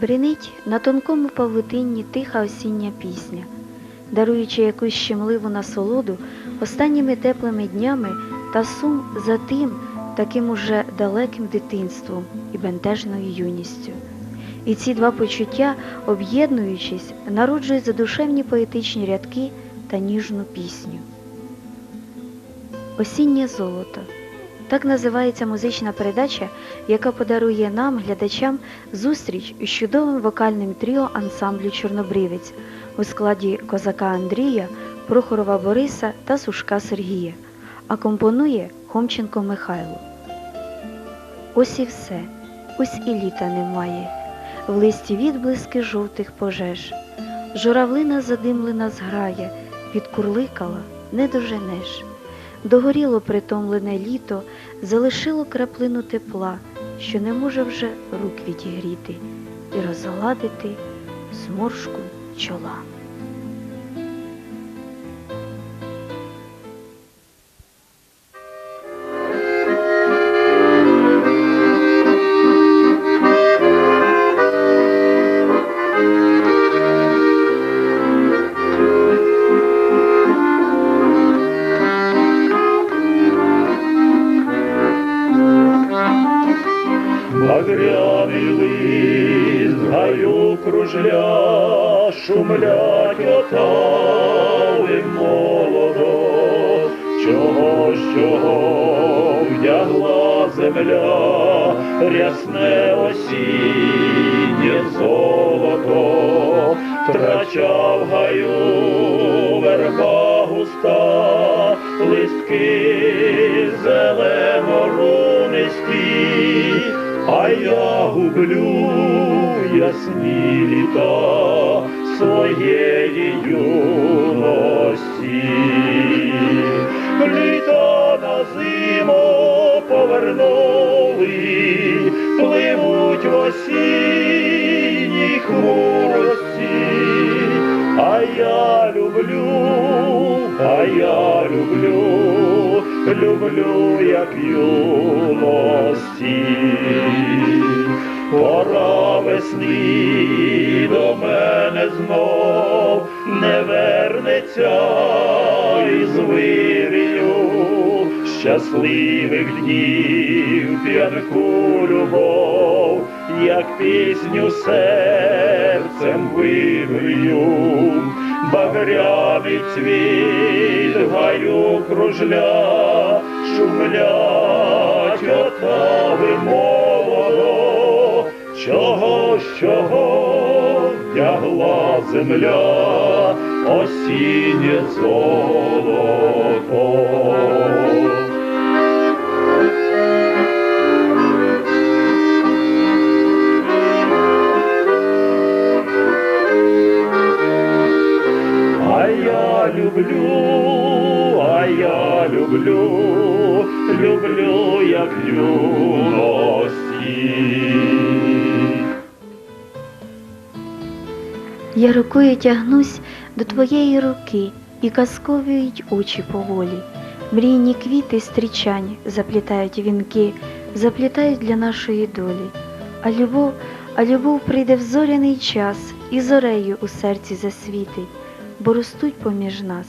Бринить на тонкому павутинні тиха осіння пісня, даруючи якусь щемливу насолоду останніми теплими днями та сум за тим, таким уже далеким дитинством і бентежною юністю. І ці два почуття, об'єднуючись, народжують задушевні поетичні рядки та ніжну пісню. Осіннє золото. Так називається музична передача, яка подарує нам, глядачам, зустріч із чудовим вокальним тріо ансамблю Чорнобривець у складі козака Андрія, Прохорова Бориса та Сушка Сергія, а компонує Хомченко Михайло. Ось і все, ось і літа немає, в листі відблиски жовтих пожеж. Журавлина задимлена зграє, підкурликала, не доженеш. Догоріло притомлене літо, залишило краплину тепла, що не може вже рук відігріти і розгладити зморшку чола. Земля, рясне осіннє золото, втрачав гаю верба густа, листки зелено-рунисті, а я гублю ясні літа своєї юності. Літа на зиму повернули, пливуть в осінній хмурості, а я люблю, а я люблю, люблю, як юності. Пора весни до мене знов не вернеться із вирію щасливих днів п'янку любов, як пісню серцем вибрію, багряний цвіт гаю кружля, шумлять отави молодо, чого, чого вдягла земля, осіннє золото. Люблю, а я люблю, люблю, як юності. Я рукою тягнусь до твоєї руки, і казковують очі поволі. Мрійні квіти стрічань заплітають вінки, заплітають для нашої долі. А любов, а любов прийде в зоряний час і зорею у серці засвітить, бо ростуть поміж нас,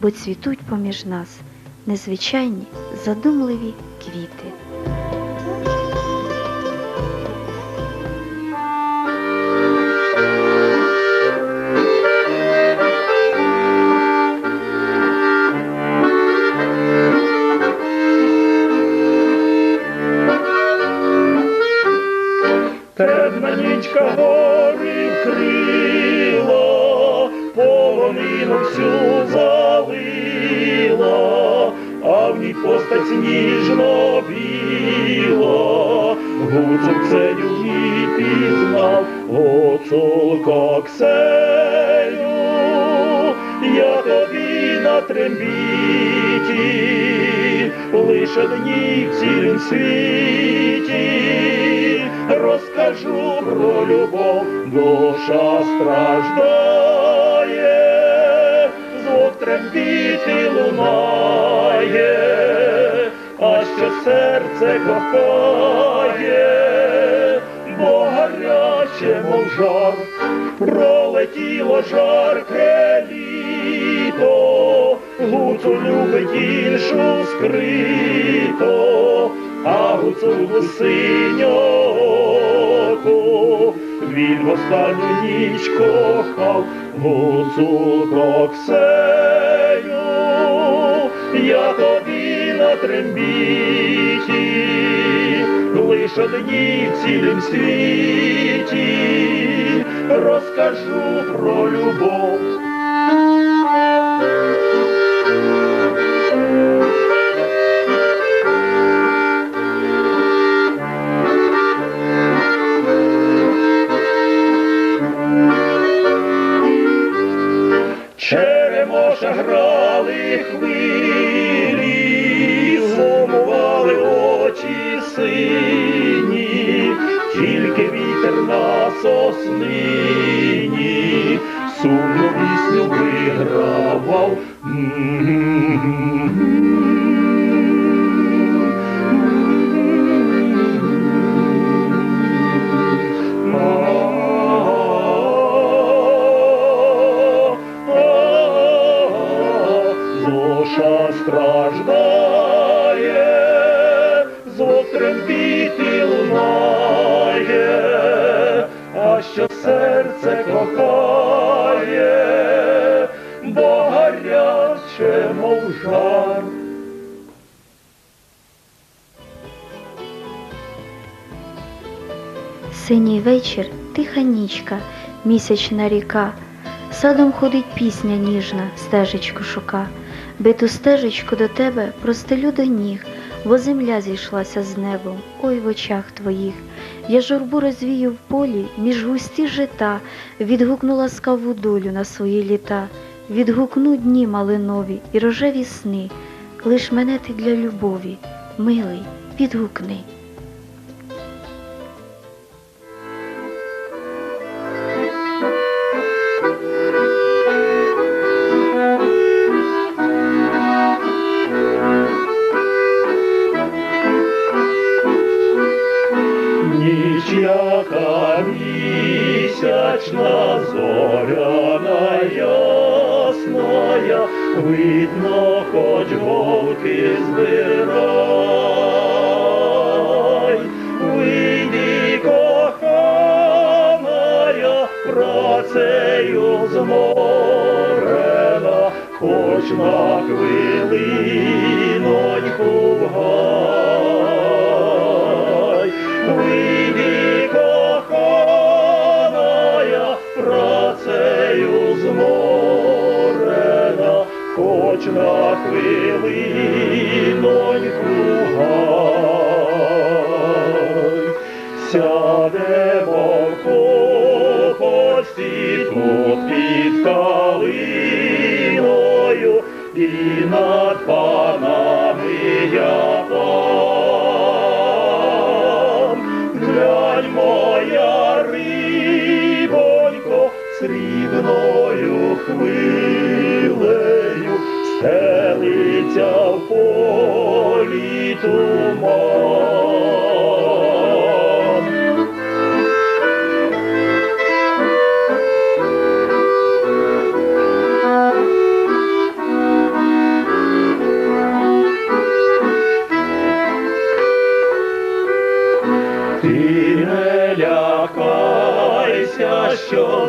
бо цвітуть поміж нас незвичайні задумливі квіти. Постать сніжно біла, гуцул Ксеню і пізнав, гуцулко Ксеню, я тобі на трембіті, лише дні в цілім світі, розкажу про любов, душа страждає, трембіти лунає, а що серце кохає, бо гаряче мов жар, пролетіло жарке літо, гуцу любить іншу скрито, а гуцулу синьоку він в останню ніч кохав гуцулко Ксеню, я тобі на трембіті, лиш одній в цілім світі розкажу про любов. Тільки вітер на соснині, сумну пісню вигравав. Тиха місячна ріка, садом ходить пісня ніжна, стежечку шука. Биту стежечку до тебе простелю до ніг, бо земля зійшлася з небом, ой в очах твоїх. Я журбу розвію в полі між густі жита, відгукну ласкаву долю на свої літа, відгукну дні малинові і рожеві сни. Лиш мене ти для любові, милий, відгукни.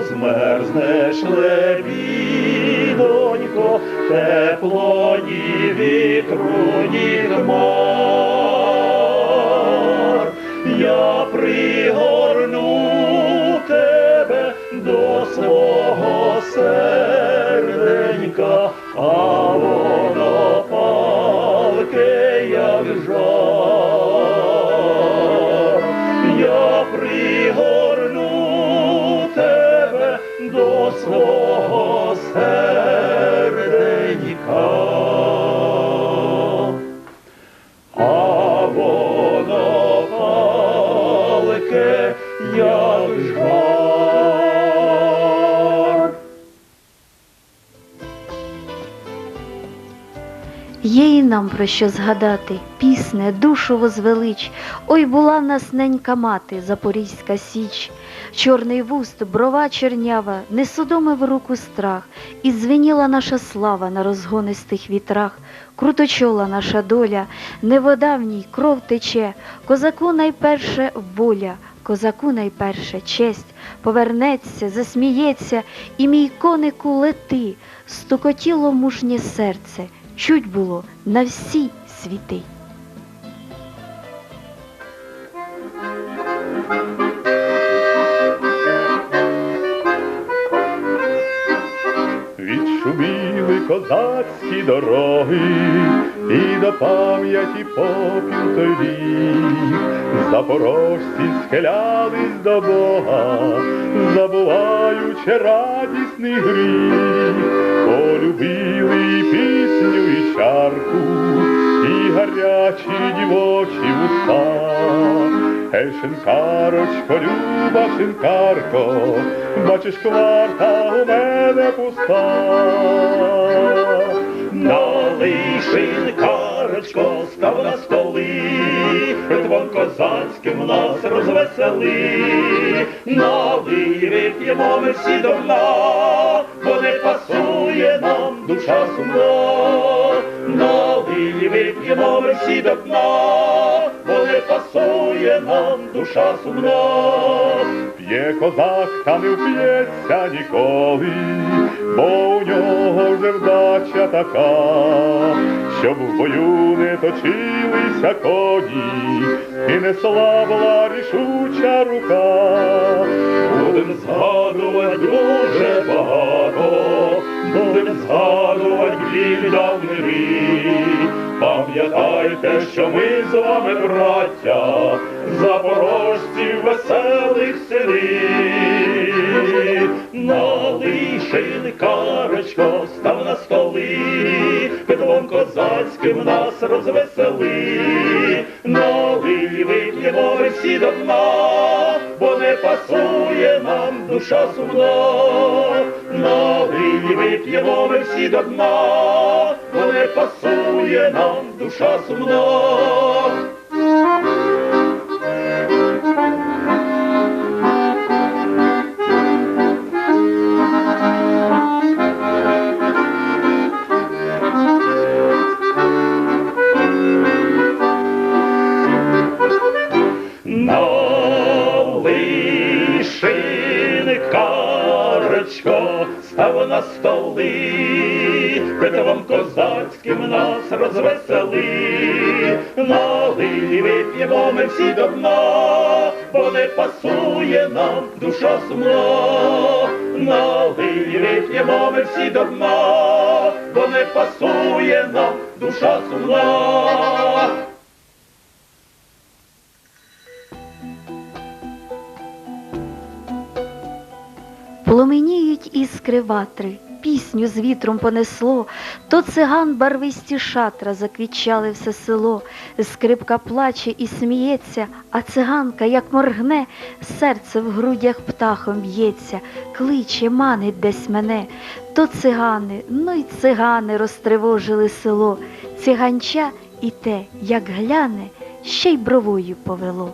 Змерзнеш лебідонько, як жар. Є і нам про що згадати, пісне, душу возвелич. Ой, була в нас ненька мати, Запорізька січ. Чорний вуст, брова чернява, не судомив руку страх, і звеніла наша слава на розгонистих вітрах. Круточола наша доля, не вода в ній кров тече, козаку найперше воля, козаку найперше честь, повернеться, засміється, і мій конику лети, стукотіло мужнє серце, чуть було на всі світи. Відшуміли козацькі дороги, і до пам'яті попіл той. Запорожці схилялись до Бога, забуваючи радісний гріх, полюбили пісню, і чарку, і гарячі дівочі уста. Ей, шинкарочко, люба шинкарко, бачиш, кварта у мене пуста. Налий шинкарочко, став на столи, Ритвом козацьким нас розвесели. Налий вип'ємо ми всі до дна, бо не пасує нам душа сумна. Налий вип'ємо ми всі до дна, пасує нам душа сумна. П'є козак, та не вп'ється ніколи, бо у нього вже вдача така, щоб в бою не точилися коні, і не слабла рішуча рука. Будем згадувати дуже багато, будем згадувати біль давний рік. Пам'ятайте, що ми з вами, браття, запорожців веселих селі. Налий шинкарочко, став на столи, Петлом козацьким нас розвесели. Налий вип'ємо всі до дна, бо не пасує нам душа сумна. Налий вип'ємо ми всі до дна, бо пасує нам душа сумна. Вип'ємо ми всі до дна, бо не пасує нам душа сумна. Налий вип'ємо ми всі до дна, іскри пісню з вітром понесло, то циган барвисті шатра заквічали все село, скрипка плаче і сміється, а циганка, як моргне, серце в грудях птахом б'ється, кличе, манить десь мене. То цигани, ну й цигани розтривожили село, циганча і те, як гляне, ще й бровою повело.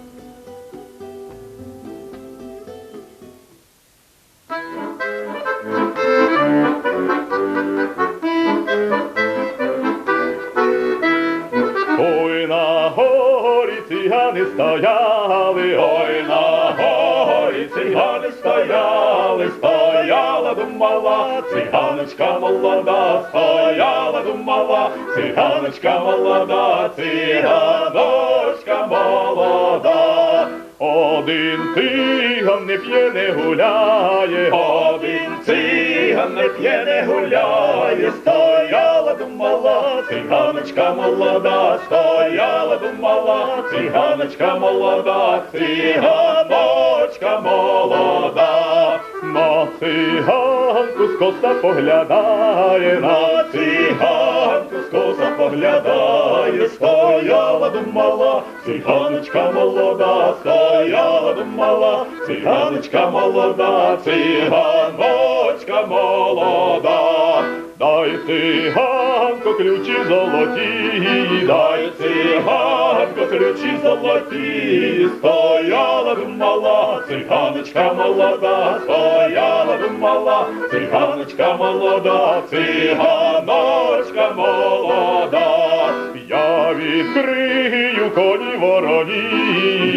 Цигани стояли, ой на горі цигани стояли, стояла думала, циганочка молода, стояла думала, циганочка молода, циганочка молода. Один циган не п'є, не гуляє, один циган не п'є, не гуляє, стояла думала, циганочка молода, стояла думала, циганочка молода, циганочка молода, на циганку скоса поглядає, на циганку скоса поглядає, стояла думала, циганочка молода, стояла думала, циганочка молода, циганочка молода, дай циганко, ключі золоті, дай циганко, ключі золоті, стояла б мала, циганочка молода, стояла б мала, циганочка молода, циганочка молода. Я відкрию коні вороні,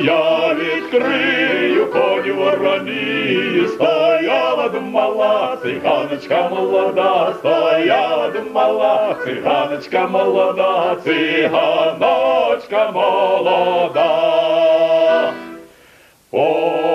я відкрию коні вороні, стояла б мала, циганочка молода, стояла б мала, циганочка молода, циганочка молода. Ой,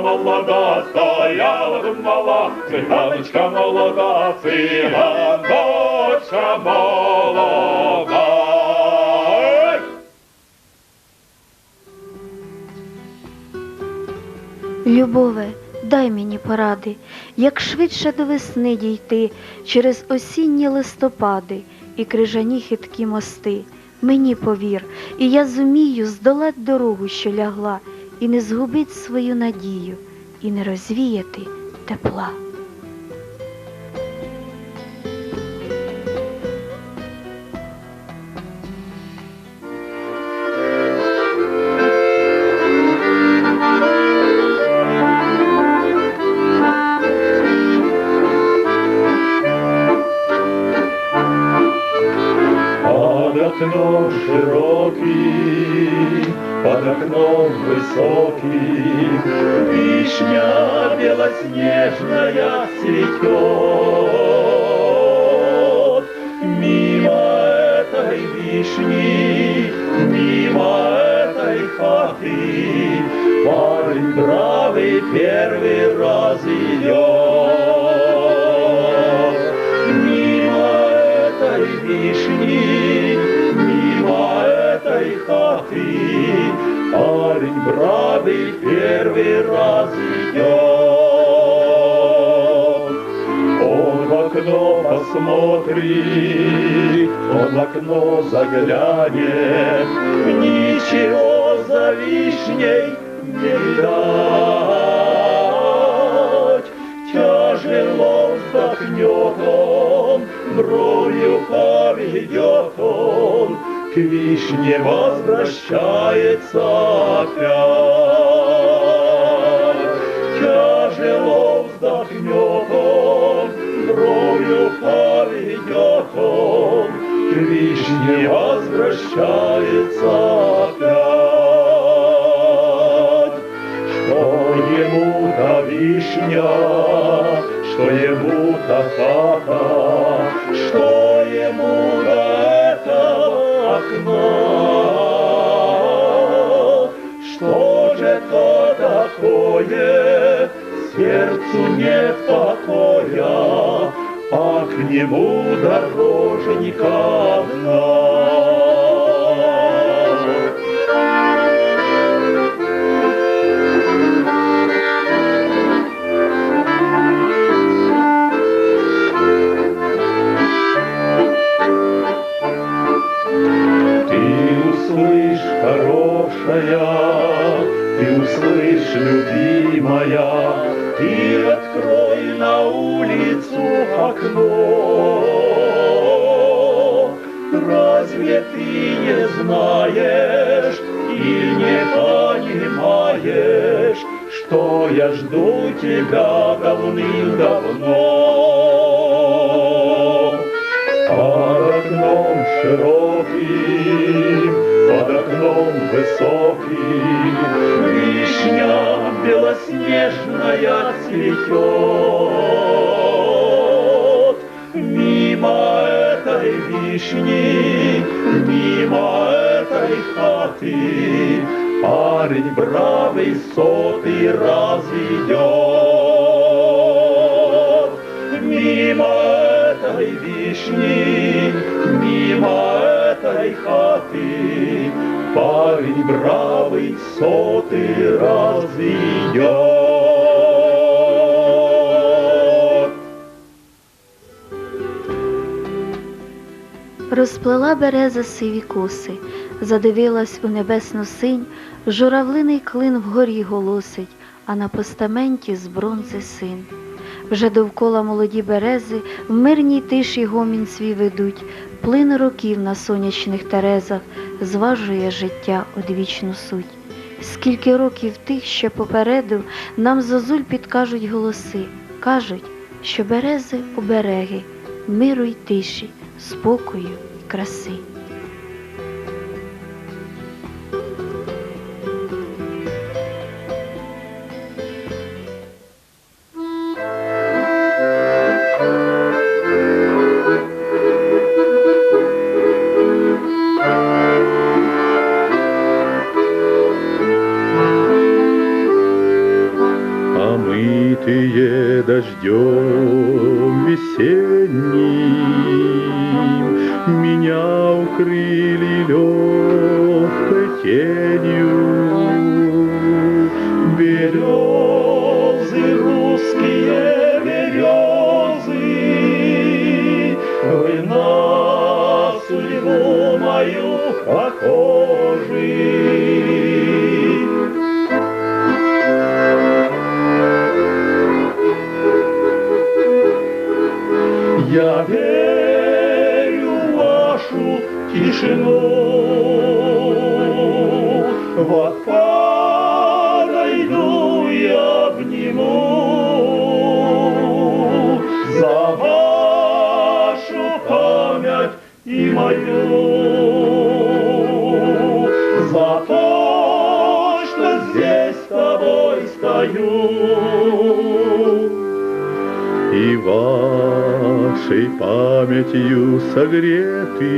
молода, стояла думала, циганочка молода, циганочка молода. Любове, дай мені поради, як швидше до весни дійти через осінні листопади і крижані хиткі мости. Мені повір, і я зумію здолать дорогу, що лягла, і не згубить свою надію, і не розвіяти тепла. Вишни, мимо этой хаты, Парень бравый первый раз идет. Мимо этой вишни, мимо этой хаты, Парень бравый первый раз идет. Окно посмотрит, он в окно заглянет, Ничего за вишней не видать. Тяжело вздохнет он, бровью поведет он, К вишне возвращается опять. Тяжело вздохнет вишне возвращается опять. Что ему-то вишня, хорошая, ты услышь, любимая, ты открой на улицу окно. Разве ты не знаешь и не понимаешь, что я жду тебя давным-давно? Под окном широким, под окном высоким, Вишня белоснежная цветет. Мимо этой вишни, мимо этой хаты, Парень бравый сотый раз идет. Мимо этой вишни, мимо этой хаты, Парень бравый сотый раз идет. Розплела береза сиві коси, задивилась у небесну синь, журавлиний клин вгорі голосить, а на постаменті з бронзи син. Вже довкола молоді берези в мирній тиші гомін свій ведуть, плин років на сонячних терезах зважує життя одвічну суть. Скільки років тих, що попереду, нам зозуль підкажуть голоси, кажуть, що берези обереги, миру й тиші, спокою й краси. Тишину. Вот подойду я обниму за вашу память и мою. За то, что здесь с тобой стою и вашей памятью согреты.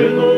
主の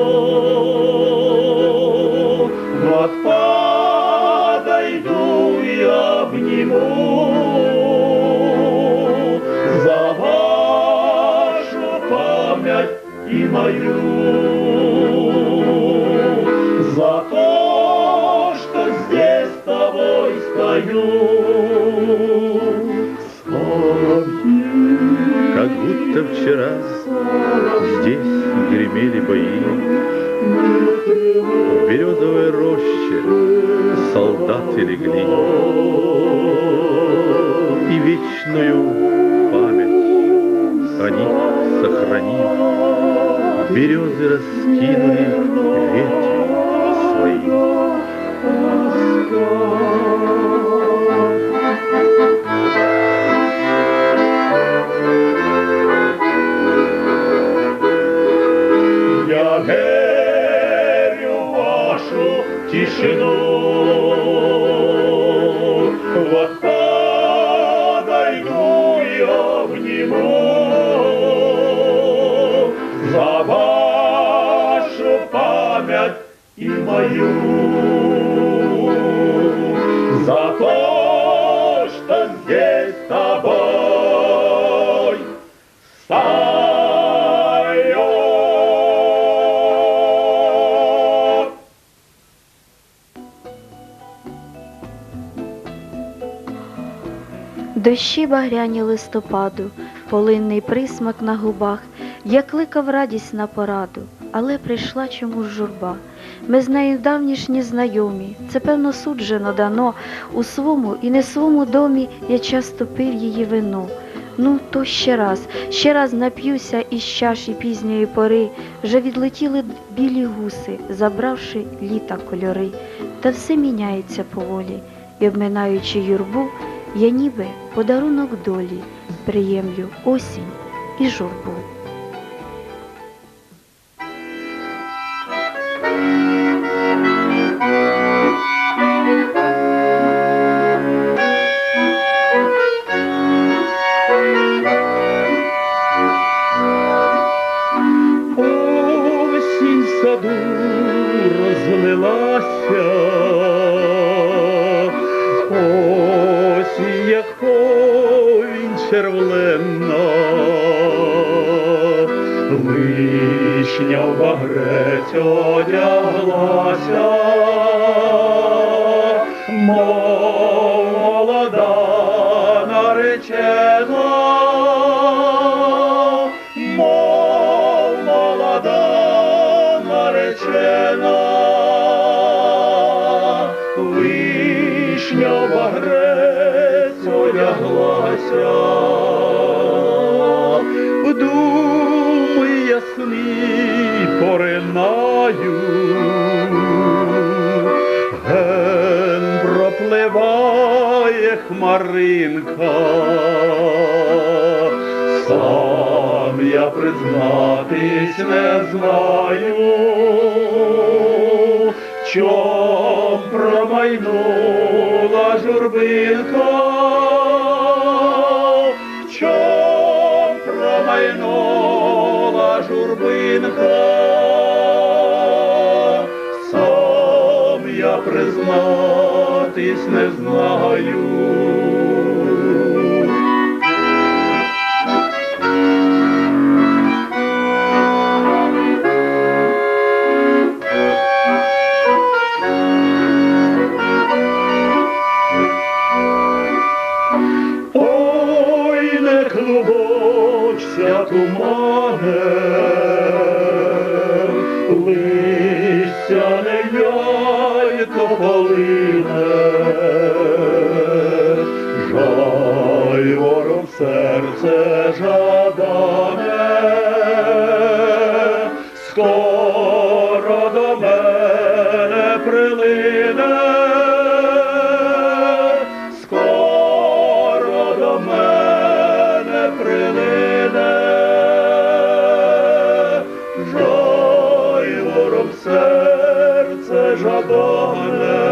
сохранив, Березы раскинули ветви свои. Дощі багряні листопаду, полинний присмак на губах, я кликав радість на пораду, але прийшла чомусь журба. Ми з нею давнішні знайомі, це певно суджено дано. У свому і не свому домі я часто пив її вино. Ну, то ще раз, ще раз нап'юся із чаші пізньої пори, вже відлетіли білі гуси, забравши літа кольори, та все міняється поволі, і обминаючи юрбу, я ніби подарунок долі приємлю осінь і журбу. Осінь саду розлилася. Одяглася, мов молода наречена, мов молода наречена, вишня багрець одяглася. в думи ясні поринаю, ген пропливає хмаринка, Сам я признатись не знаю, чом промайнула журбинка, чом промайнула журбинка, признатись не знаю. Ой, не клубочся тумане, листя не яйко полине, жаль вором серце жадане, скоро до мене прилине, жадане.